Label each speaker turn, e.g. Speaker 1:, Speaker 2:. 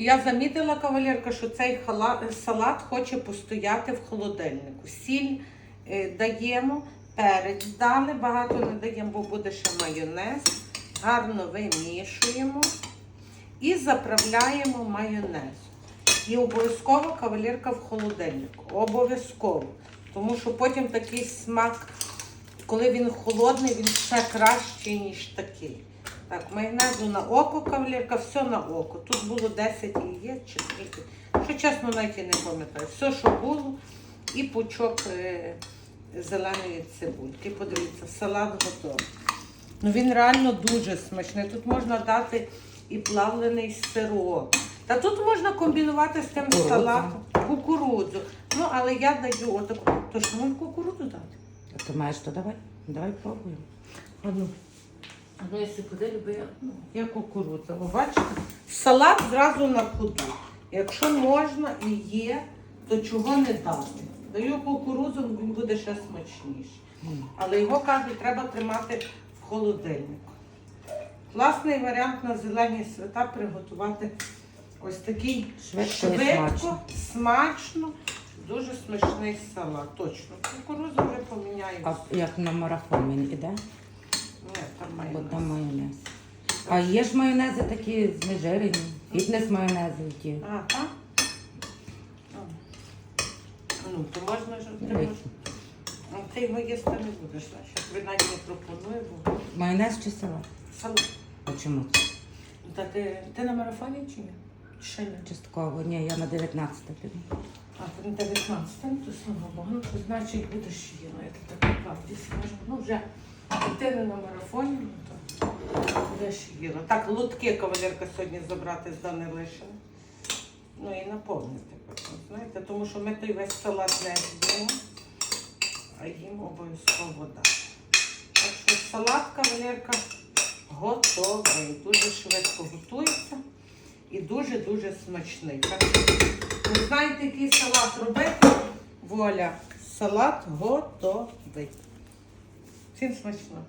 Speaker 1: Я замітила, кавалерка, що цей салат хоче постояти в холодильнику. Сіль е, даємо, перець дали, багато не даємо, бо буде ще майонез. Гарно вимішуємо і заправляємо майонезом. І обов'язково кавалерка в холодильнику. Обов'язково. Тому що потім такий смак, коли він холодний, він ще кращий, ніж такий. Так, майонезу на око, кавалерка, все на око. Тут було 10 яєць чи скільки. Що чесно, навіть і не пам'ятаю. Все, що було, і пучок е, зеленої цибульки. Подивіться, салат готовий. Ну він реально дуже смачний. Тут можна дати і плавлений сирок. Та тут можна комбінувати з тим
Speaker 2: Кукурудзу.
Speaker 1: салатом кукурудзу. Ну, але я даю отаку. То що можна кукурудзу дати?
Speaker 2: А ти маєш то давай? Давай пробуємо.
Speaker 1: А ну якщо подивлю, бо я, ну, я кукурудза. Ви бачите? Салат зразу на ходу. Якщо можна і є, то чого не дати? Даю кукурудзу, він буде ще смачніший. Але його кажуть, треба тримати в холодильнику. Класний варіант на зелені свята приготувати ось такий
Speaker 2: Швидко і
Speaker 1: швидко,
Speaker 2: смачно.
Speaker 1: смачно, дуже смачний салат. Точно. Кукурудзу вже поміняємо.
Speaker 2: А як на марафон він іде?
Speaker 1: Ні, там має.
Speaker 2: Бо там майонез. А є ж майонези такі знежирені. Фітнес майонези ті.
Speaker 1: А, так? А. Ну, то можна ж. Ти, можеш- А ти його їсти не будеш, значить. Ви навіть не пропоную, бо
Speaker 2: Майонез чи салат?
Speaker 1: салат.
Speaker 2: А чому це?
Speaker 1: Та ти, ти на марафоні чи ні? Ще не.
Speaker 2: Частково. Ні, я на 19 піду.
Speaker 1: А, ти на 19, ну, то слава Богу, ну, то значить будеш їла, я тобі так правді скажу. Ну вже, ти не на марафоні, ну то будеш їла. Так, лутки кавалерка сьогодні забрати з Данилишина. Ну і наповнити, знаєте, тому що ми той весь салат не з'їмо, а їм обов'язково дати. Так що салат кавалерка готовий. Дуже швидко готується і дуже-дуже смачний. Так що ви знаєте, який салат робити? Воля. Салат готовий. Всім смачно.